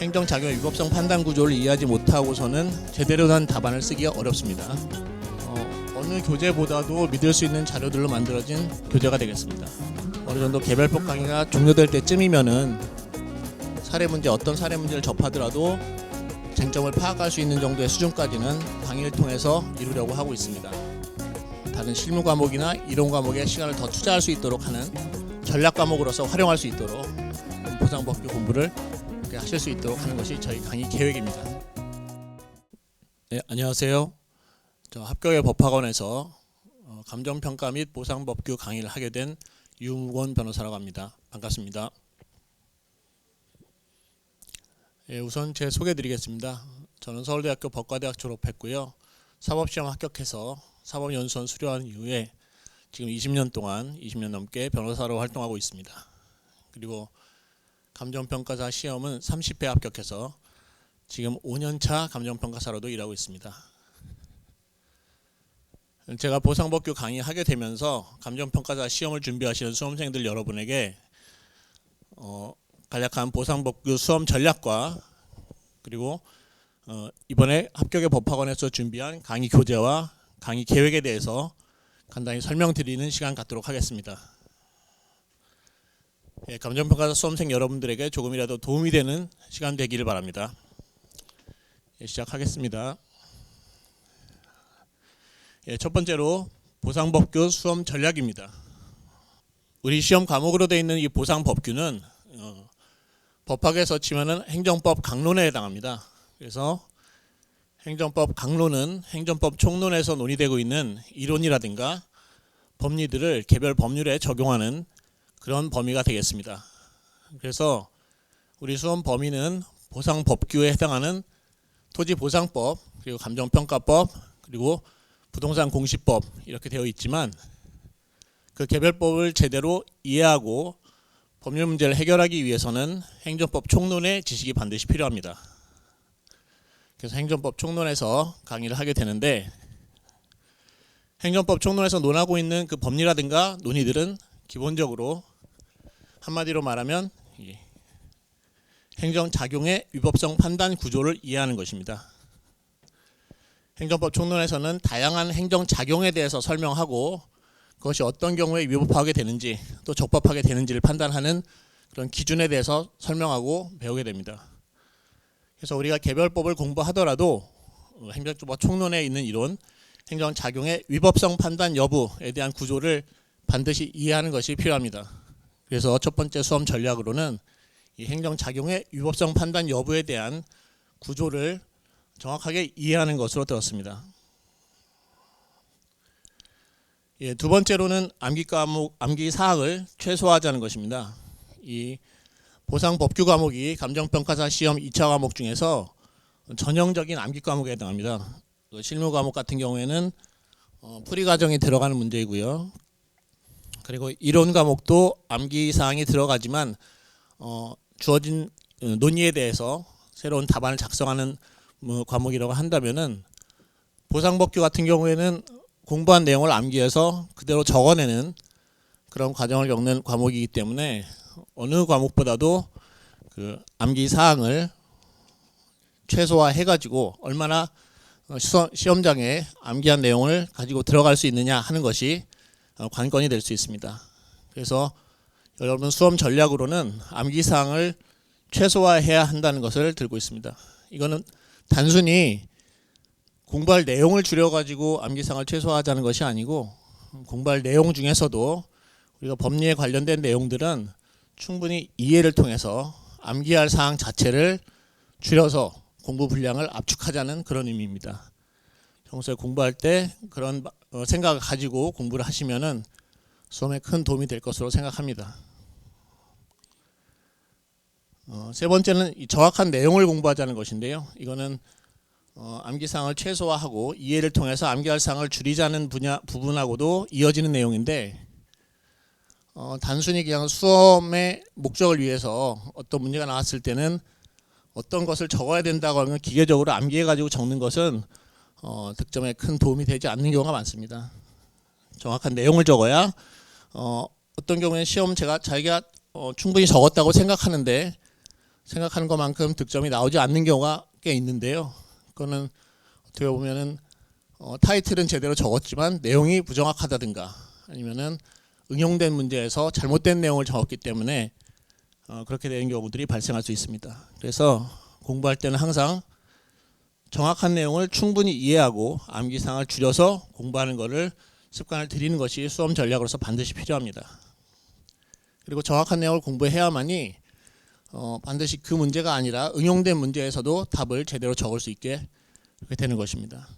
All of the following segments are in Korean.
행정작용 위법성 판단 구조를 이해하지 못하고서는 제대로 된 답안을 쓰기가 어렵습니다. 어, 어느 교재보다도 믿을 수 있는 자료들로 만들어진 교재가 되겠습니다. 어느 정도 개별법 강의가 종료될 때쯤이면은 사례 문제 어떤 사례 문제를 접하더라도 쟁점을 파악할 수 있는 정도의 수준까지는 강의를 통해서 이루려고 하고 있습니다. 다른 실무 과목이나 이론 과목에 시간을 더 투자할 수 있도록 하는 전략 과목으로서 활용할 수 있도록 보상법규 공부를 하실 수 있도록 하는 것이 저희 강의 계획입니다. 네, 안녕하세요. 저 합격의 법학원에서 어, 감정평가 및 보상법규 강의를 하게 된 유무권 변호사라고 합니다. 반갑습니다. 예, 우선 제 소개드리겠습니다. 저는 서울대학교 법과대학 졸업했고요. 사법시험 합격해서 사법연수원 수료한 이후에 지금 20년 동안 20년 넘게 변호사로 활동하고 있습니다. 그리고 감정평가사 시험은 30회 합격해서 지금 5년차 감정평가사로도 일하고 있습니다. 제가 보상법규 강의하게 되면서 감정평가사 시험을 준비하시는 수험생들 여러분에게 어, 간략한 보상법규 수험 전략과 그리고 어, 이번에 합격의 법학원에서 준비한 강의 교재와 강의 계획에 대해서 간단히 설명드리는 시간 갖도록 하겠습니다. 예, 감정평가사 수험생 여러분들에게 조금이라도 도움이 되는 시간 되기를 바랍니다. 예, 시작하겠습니다. 예, 첫 번째로 보상법규 수험 전략입니다. 우리 시험 과목으로 되어 있는 이 보상법규는 어, 법학에서 치면은 행정법 강론에 해당합니다. 그래서 행정법 강론은 행정법 총론에서 논의되고 있는 이론이라든가 법리들을 개별 법률에 적용하는 그런 범위가 되겠습니다. 그래서 우리 수험 범위는 보상 법규에 해당하는 토지 보상법 그리고 감정평가법 그리고 부동산 공시법 이렇게 되어 있지만 그 개별법을 제대로 이해하고 법률 문제를 해결하기 위해서는 행정법 총론의 지식이 반드시 필요합니다. 그래서 행정법 총론에서 강의를 하게 되는데 행정법 총론에서 논하고 있는 그 법리라든가 논의들은 기본적으로 한마디로 말하면 이 행정 작용의 위법성 판단 구조를 이해하는 것입니다. 행정법 총론에서는 다양한 행정 작용에 대해서 설명하고 그것이 어떤 경우에 위법하게 되는지 또 적법하게 되는지를 판단하는 그런 기준에 대해서 설명하고 배우게 됩니다. 그래서 우리가 개별법을 공부하더라도 어, 행정법 총론에 있는 이론 행정 작용의 위법성 판단 여부에 대한 구조를 반드시 이해하는 것이 필요합니다. 그래서 첫 번째 수험 전략으로는 이 행정 작용의 위법성 판단 여부에 대한 구조를 정확하게 이해하는 것으로 들었습니다. 예, 두 번째로는 암기 과목, 암기 사항을 최소화하자는 것입니다. 이 보상 법규 과목이 감정평가사 시험 2차 과목 중에서 전형적인 암기 과목에 해당합니다. 그 실무 과목 같은 경우에는 어, 풀이 과정이 들어가는 문제이고요. 그리고 이론 과목도 암기 사항이 들어가지만 어, 주어진 어, 논의에 대해서 새로운 답안을 작성하는 뭐 과목이라고 한다면은 보상법규 같은 경우에는 공부한 내용을 암기해서 그대로 적어내는 그런 과정을 겪는 과목이기 때문에 어느 과목보다도 그 암기 사항을 최소화해 가지고 얼마나 어, 시험- 시험장에 암기한 내용을 가지고 들어갈 수 있느냐 하는 것이 어, 관건이 될 수 있습니다. 그래서 여러분 수험 전략으로는 암기 사항을 최소화해야 한다는 것을 들고 있습니다. 이거는 단순히 공부할 내용을 줄여가지고 암기사항을 최소화하자는 것이 아니고 공부할 내용 중에서도 우리가 법리에 관련된 내용들은 충분히 이해를 통해서 암기할 사항 자체를 줄여서 공부 분량을 압축하자는 그런 의미입니다. 평소에 공부할 때 그런 어, 생각을 가지고 공부를 하시면은 수험에 큰 도움이 될 것으로 생각합니다. 어, 세 번째는 이 정확한 내용을 공부하자는 것인데요. 이거는 어, 암기사항을 최소화하고 이해를 통해서 암기할 사항을 줄이자는 분야 부분하고도 이어지는 내용인데 어, 단순히 그냥 수험의 목적을 위해서 어떤 문제가 나왔을 때는 어떤 것을 적어야 된다고 하면 기계적으로 암기해 가지고 적는 것은 어, 득점에 큰 도움이 되지 않는 경우가 많습니다. 정확한 내용을 적어야 어, 어떤 경우에는 시험 제가 자기가 어, 충분히 적었다고 생각하는데 생각하는 것만큼 득점이 나오지 않는 경우가 꽤 있는데요. 그거는 어떻게 보면은 어, 타이틀은 제대로 적었지만 내용이 부정확하다든가 아니면은 응용된 문제에서 잘못된 내용을 적었기 때문에 어, 그렇게 되는 경우들이 발생할 수 있습니다. 그래서 공부할 때는 항상 정확한 내용을 충분히 이해하고 암기사항을 줄여서 공부하는 것을 습관을 들이는 것이 수험 전략으로서 반드시 필요합니다. 그리고 정확한 내용을 공부해야만이 어, 반드시 그 문제가 아니라 응용된 문제에서도 답을 제대로 적을 수 있게 되는 것입니다.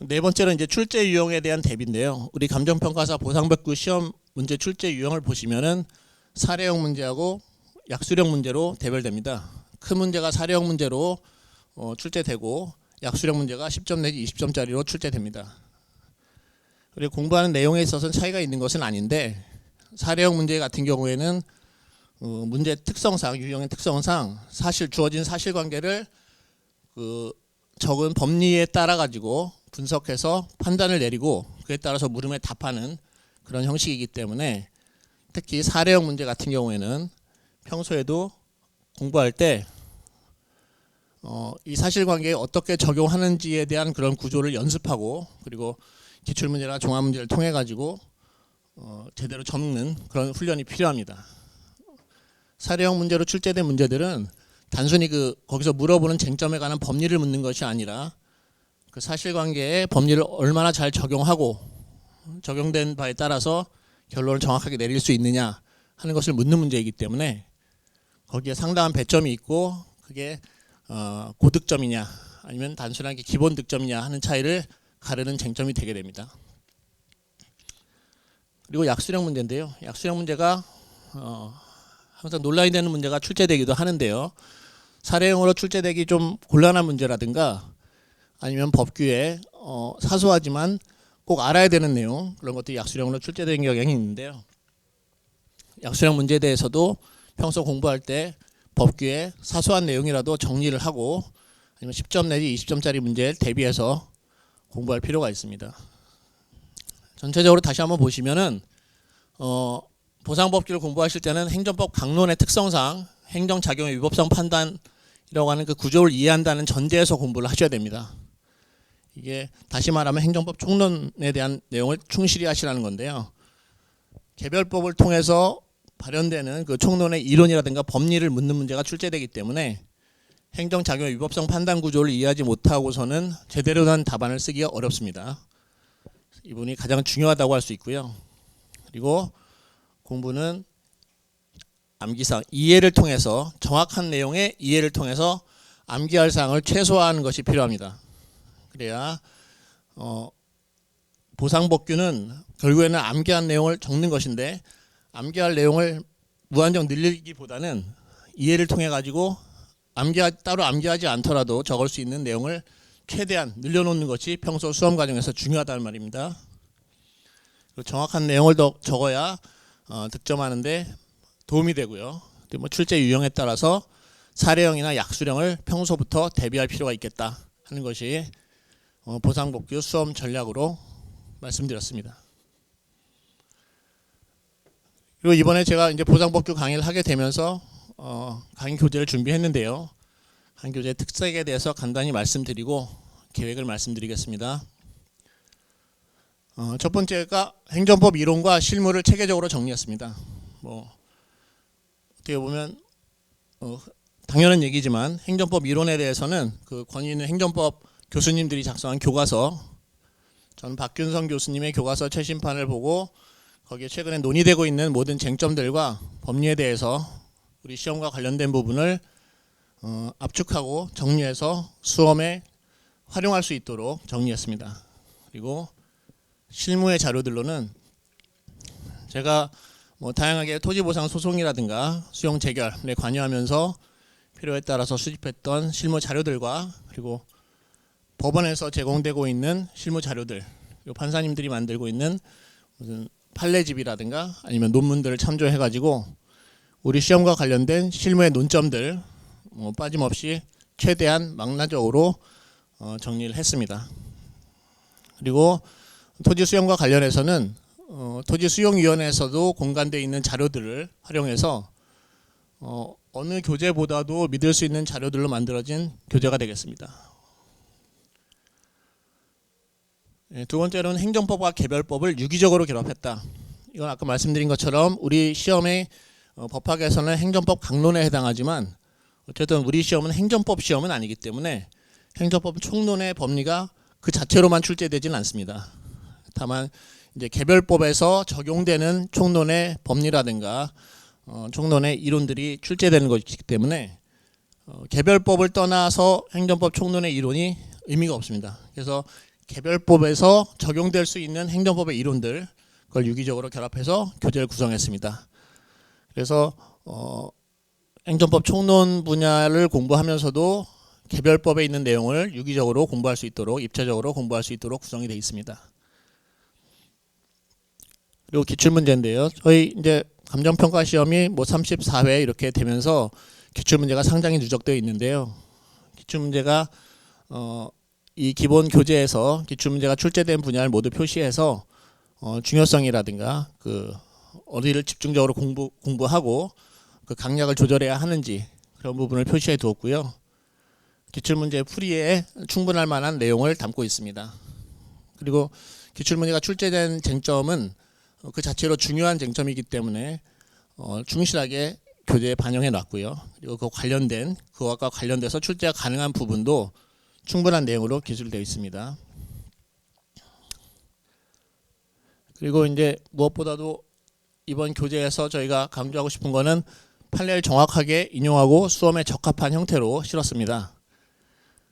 네 번째는 이제 출제 유형에 대한 대비인데요. 우리 감정평가사 보상백구 시험 문제 출제 유형을 보시면은 사례형 문제하고 약수령 문제로 대별됩니다. 큰 문제가 사례형 문제로 어, 출제되고 약수령 문제가 10점 내지 20점짜리로 출제됩니다. 그리고 공부하는 내용에 있어서는 차이가 있는 것은 아닌데 사례형 문제 같은 경우에는 어, 문제 특성상 유형의 특성상 사실 주어진 사실관계를 그 적은 법리에 따라 가지고 분석해서 판단을 내리고 그에 따라서 물음에 답하는 그런 형식이기 때문에 특히 사례형 문제 같은 경우에는 평소에도 공부할 때 어, 이 사실관계에 어떻게 적용하는지에 대한 그런 구조를 연습하고 그리고 기출문제나 종합문제를 통해 가지고 어, 제대로 적는 그런 훈련이 필요합니다. 사례형 문제로 출제된 문제들은 단순히 그 거기서 물어보는 쟁점에 관한 법리를 묻는 것이 아니라 그 사실관계에 법리를 얼마나 잘 적용하고 적용된 바에 따라서 결론을 정확하게 내릴 수 있느냐 하는 것을 묻는 문제이기 때문에 거기에 상당한 배점이 있고 그게 어, 고득점이냐 아니면 단순하게 기본 득점이냐 하는 차이를 가르는 쟁점이 되게 됩니다. 그리고 약수령 문제인데요. 약수령 문제가 어, 항상 논란이 되는 문제가 출제되기도 하는데요. 사례형으로 출제되기 좀 곤란한 문제라든가 아니면 법규에 어, 사소하지만 꼭 알아야 되는 내용 그런 것들이 약수령으로 출제되는 경향이 있는데요. 약수령 문제에 대해서도 평소 공부할 때 법규에 사소한 내용이라도 정리를 하고 아니면 10점 내지 20점짜리 문제를 대비해서 공부할 필요가 있습니다. 전체적으로 다시 한번 보시면은 어, 보상법규를 공부하실 때는 행정법 강론의 특성상 행정작용의 위법성 판단이라고 하는 그 구조를 이해한다는 전제에서 공부를 하셔야 됩니다. 이게 다시 말하면 행정법 총론에 대한 내용을 충실히 하시라는 건데요. 개별법을 통해서 발현되는 그 총론의 이론이라든가 법리를 묻는 문제가 출제되기 때문에 행정작용의 위법성 판단 구조를 이해하지 못하고서는 제대로 된 답안을 쓰기가 어렵습니다. 이분이 가장 중요하다고 할 수 있고요. 그리고 공부는 암기상 이해를 통해서 정확한 내용의 이해를 통해서 암기할 사항을 최소화하는 것이 필요합니다. 그래야 어, 보상법규는 결국에는 암기한 내용을 적는 것인데 암기할 내용을 무한정 늘리기보다는 이해를 통해 가지고 암기 따로 암기하지 않더라도 적을 수 있는 내용을 최대한 늘려놓는 것이 평소 수험 과정에서 중요하다는 말입니다. 정확한 내용을 더 적어야 어, 득점하는데 도움이 되고요. 뭐 출제 유형에 따라서 사례형이나 약수령을 평소부터 대비할 필요가 있겠다 하는 것이 어, 보상복규 수험 전략으로 말씀드렸습니다. 그리고 이번에 제가 이제 보상복규 강의를 하게 되면서 어, 강의 교재를 준비했는데요. 강의 교재 특색에 대해서 간단히 말씀드리고 계획을 말씀드리겠습니다. 어, 첫 번째가 행정법 이론과 실무를 체계적으로 정리했습니다. 뭐 어떻게 보면 어, 당연한 얘기지만 행정법 이론에 대해서는 그 권위 있는 행정법 교수님들이 작성한 교과서 전 박균성 교수님의 교과서 최신판을 보고 거기에 최근에 논의되고 있는 모든 쟁점들과 법리에 대해서 우리 시험과 관련된 부분을 어, 압축하고 정리해서 수험에 활용할 수 있도록 정리했습니다. 그리고 실무의 자료들로는 제가 뭐 다양하게 토지보상 소송이라든가 수용 재결에 관여하면서 필요에 따라서 수집했던 실무 자료들과 그리고 법원에서 제공되고 있는 실무 자료들, 판사님들이 만들고 있는 무슨 판례집이라든가 아니면 논문들을 참조해 가지고 우리 시험과 관련된 실무의 논점들 뭐 빠짐없이 최대한 망라적으로 어, 정리를 했습니다. 그리고 토지 수용과 관련해서는 어, 토지 수용위원회에서도 공간되어 있는 자료들을 활용해서 어, 어느 교재보다도 믿을 수 있는 자료들로 만들어진 교재가 되겠습니다. 예, 두 번째로는 행정법과 개별법을 유기적으로 결합했다. 이건 아까 말씀드린 것처럼 우리 시험의 어, 법학에서는 행정법 강론에 해당하지만 어쨌든 우리 시험은 행정법 시험은 아니기 때문에 행정법 총론의 법리가 그 자체로만 출제되지는 않습니다. 다만 이제 개별법에서 적용되는 총론의 법리라든가 어, 총론의 이론들이 출제되는 것이기 때문에 어, 개별법을 떠나서 행정법 총론의 이론이 의미가 없습니다. 그래서 개별법에서 적용될 수 있는 행정법의 이론들 그걸 유기적으로 결합해서 교재를 구성했습니다. 그래서 어, 행정법 총론 분야를 공부하면서도 개별법에 있는 내용을 유기적으로 공부할 수 있도록 입체적으로 공부할 수 있도록 구성이 되어 있습니다. 그리고 기출 문제인데요. 저희 이제 감정평가 시험이 뭐 34회 이렇게 되면서 기출 문제가 상당히 누적되어 있는데요. 기출 문제가 어, 이 기본 교재에서 기출 문제가 출제된 분야를 모두 표시해서 어, 중요성이라든가 그 어디를 집중적으로 공부 공부하고 그 강약을 조절해야 하는지 그런 부분을 표시해 두었고요. 기출 문제 풀이에 충분할 만한 내용을 담고 있습니다. 그리고 기출 문제가 출제된 쟁점은 어, 그 자체로 중요한 쟁점이기 때문에 어, 충실하게 교재에 반영해 놨고요. 그리고 그 관련된 그것과 관련돼서 출제가 가능한 부분도 충분한 내용으로 기술되어 있습니다. 그리고 이제 무엇보다도 이번 교재에서 저희가 강조하고 싶은 거는 판례를 정확하게 인용하고 수험에 적합한 형태로 실었습니다.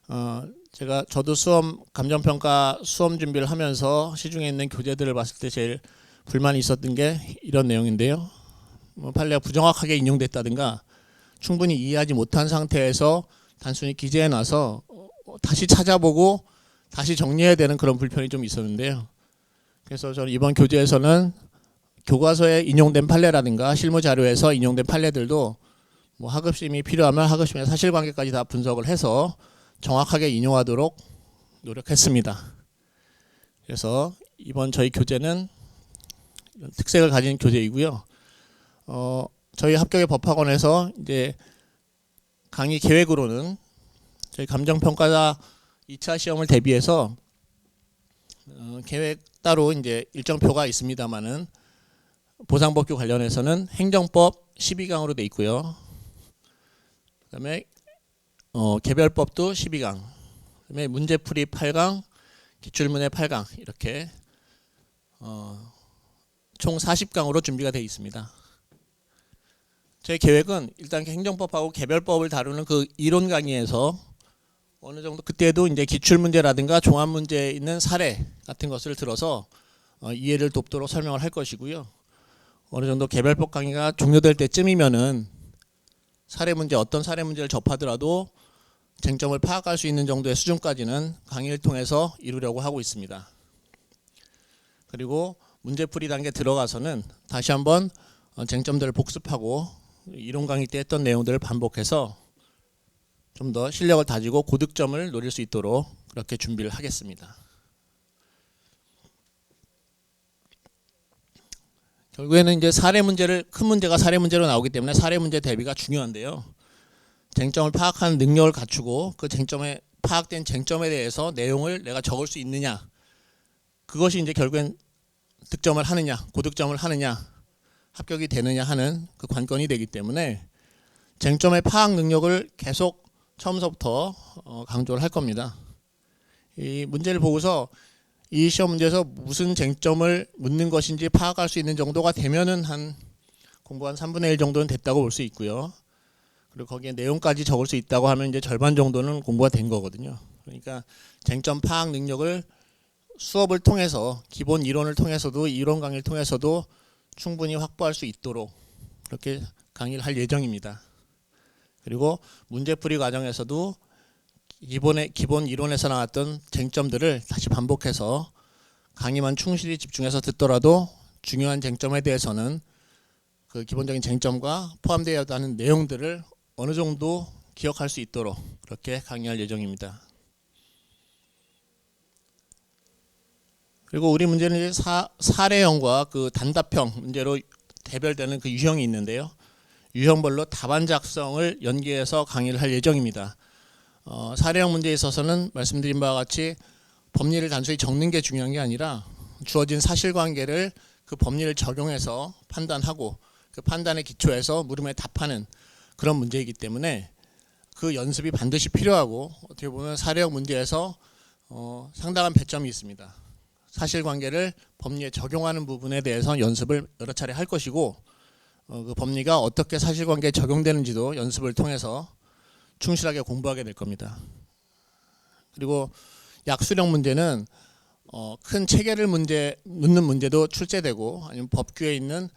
어, 제가 저도 수험 감정평가 수험 준비를 하면서 시중에 있는 교재들을 봤을 때 제일 불만이 있었던 게 이런 내용인데요. 뭐 판례가 부정확하게 인용됐다든가 충분히 이해하지 못한 상태에서 단순히 기재해 놔서 다시 찾아보고 다시 정리해야 되는 그런 불편이 좀 있었는데요. 그래서 저는 이번 교재에서는 교과서에 인용된 판례라든가 실무 자료에서 인용된 판례들도 뭐 학업심이 필요하면 학업심의 사실관계까지 다 분석을 해서 정확하게 인용하도록 노력했습니다. 그래서 이번 저희 교재는 이런 특색을 가진 교재이고요. 어, 저희 합격의 법학원에서 이제 강의 계획으로는 저희 감정평가자 2차 시험을 대비해서 어, 계획 따로 이제 일정표가 있습니다만은 보상법규 관련해서는 행정법 12강으로 돼 있고요. 그다음에 어, 개별법도 12강. 그다음에 문제풀이 8강, 기출문제 8강 이렇게 어, 총 40강으로 준비가 되어 있습니다. 제 계획은 일단 행정법하고 개별법을 다루는 그 이론 강의에서 어느 정도 그때도 이제 기출 문제라든가 종합 문제에 있는 사례 같은 것을 들어서 어, 이해를 돕도록 설명을 할 것이고요. 어느 정도 개별법 강의가 종료될 때쯤이면은 사례 문제 어떤 사례 문제를 접하더라도 쟁점을 파악할 수 있는 정도의 수준까지는 강의를 통해서 이루려고 하고 있습니다. 그리고 문제풀이 단계 들어가서는 다시 한번 어, 쟁점들을 복습하고 이론 강의 때 했던 내용들을 반복해서 좀 더 실력을 다지고 고득점을 노릴 수 있도록 그렇게 준비를 하겠습니다. 결국에는 이제 사례 문제를 큰 문제가 사례 문제로 나오기 때문에 사례 문제 대비가 중요한데요. 쟁점을 파악하는 능력을 갖추고 그 쟁점에 파악된 쟁점에 대해서 내용을 내가 적을 수 있느냐 그것이 이제 결국엔 득점을 하느냐 고득점을 하느냐 합격이 되느냐 하는 그 관건이 되기 때문에 쟁점의 파악 능력을 계속 처음서부터 어, 강조를 할 겁니다. 이 문제를 보고서 이 시험 문제에서 무슨 쟁점을 묻는 것인지 파악할 수 있는 정도가 되면은 한 공부 한 3분의 1 정도는 됐다고 볼 수 있고요. 그리고 거기에 내용까지 적을 수 있다고 하면 이제 절반 정도는 공부가 된 거거든요. 그러니까 쟁점 파악 능력을 수업을 통해서 기본 이론을 통해서도 이론 강의를 통해서도 충분히 확보할 수 있도록 그렇게 강의를 할 예정입니다. 그리고 문제풀이 과정에서도 기본의 기본 이론에서 나왔던 쟁점들을 다시 반복해서 강의만 충실히 집중해서 듣더라도 중요한 쟁점에 대해서는 그 기본적인 쟁점과 포함되어 있는 내용들을 어느 정도 기억할 수 있도록 그렇게 강의할 예정입니다. 그리고 우리 문제는 이제 사, 사례형과 그 단답형 문제로 대별되는 그 유형이 있는데요. 유형별로 답안 작성을 연계해서 강의를 할 예정입니다. 어, 사례형 문제에 있어서는 말씀드린 바와 같이 법리를 단순히 적는 게 중요한 게 아니라 주어진 사실관계를 그 법리를 적용해서 판단하고 그 판단에 기초해서 물음에 답하는 그런 문제이기 때문에 그 연습이 반드시 필요하고 어떻게 보면 사례형 문제에서 어, 상당한 배점이 있습니다. 사실관계를 법리에 적용하는 부분에 대해서 연습을 여러 차례 할 것이고 어, 그 법리가 어떻게 사실관계에 적용되는지도 연습을 통해서 충실하게 공부하게 될 겁니다. 그리고 약수령 문제는 어, 큰 체계를 문제 묻는 문제도 출제되고 아니면 법규에 있는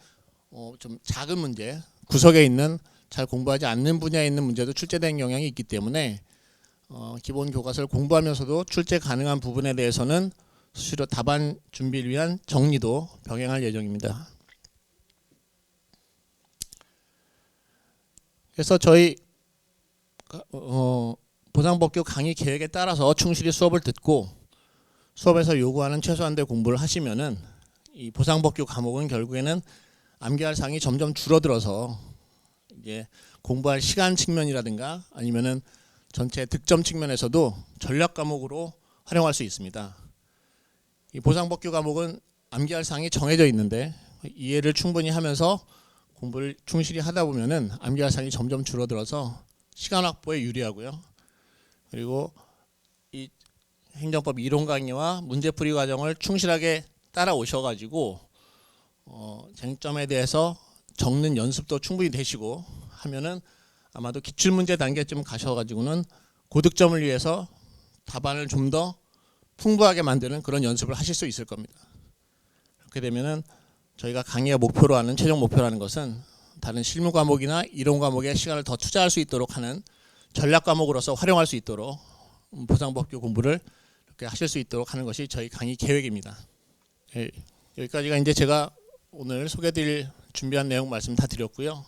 어, 좀 작은 문제 구석에 있는 잘 공부하지 않는 분야에 있는 문제도 출제된 경향이 있기 때문에 어, 기본 교과서를 공부하면서도 출제 가능한 부분에 대해서는 수시로 답안 준비를 위한 정리도 병행할 예정입니다. 그래서 저희 어, 보상법규 강의 계획에 따라서 충실히 수업을 듣고 수업에서 요구하는 최소한대 공부를 하시면은 이 보상법규 과목은 결국에는 암기할 상이 점점 줄어들어서 이제 공부할 시간 측면이라든가 아니면은 전체 득점 측면에서도 전략 과목으로 활용할 수 있습니다. 이 보상법규 과목은 암기할 상이 정해져 있는데 이해를 충분히 하면서 공부를 충실히 하다 보면은 암기할 상이 점점 줄어들어서 시간 확보에 유리하고요. 그리고 이 행정법 이론 강의와 문제풀이 과정을 충실하게 따라오셔가지고 어, 쟁점에 대해서 적는 연습도 충분히 되시고 하면은 아마도 기출문제 단계쯤 가셔가지고는 고득점을 위해서 답안을 좀 더 풍부하게 만드는 그런 연습을 하실 수 있을 겁니다. 그렇게 되면은 저희가 강의의 목표로 하는 최종 목표라는 것은 다른 실무 과목이나 이론 과목에 시간을 더 투자할 수 있도록 하는 전략 과목으로서 활용할 수 있도록 보상법규 공부를 이렇게 하실 수 있도록 하는 것이 저희 강의 계획입니다. 예, 여기까지가 이제 제가 오늘 소개드릴 준비한 내용 말씀 다 드렸고요.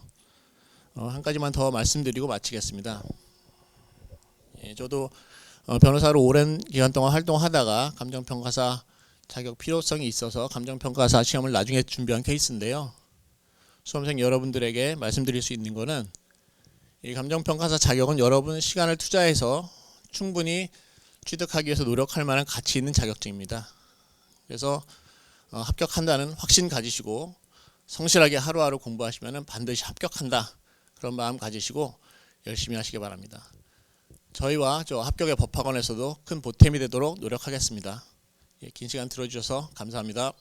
어, 한 가지만 더 말씀드리고 마치겠습니다. 예, 저도 어, 변호사로 오랜 기간 동안 활동하다가 감정평가사 자격 필요성이 있어서 감정평가사 시험을 나중에 준비한 케이스인데요. 수험생 여러분들에게 말씀드릴 수 있는 것은 이 감정평가사 자격은 여러분 시간을 투자해서 충분히 취득하기 위해서 노력할 만한 가치 있는 자격증입니다. 그래서 어, 합격한다는 확신 가지시고 성실하게 하루하루 공부하시면 반드시 합격한다 그런 마음 가지시고 열심히 하시기 바랍니다. 저희와 저 합격의 법학원에서도 큰 보탬이 되도록 노력하겠습니다. 예, 긴 시간 들어주셔서 감사합니다.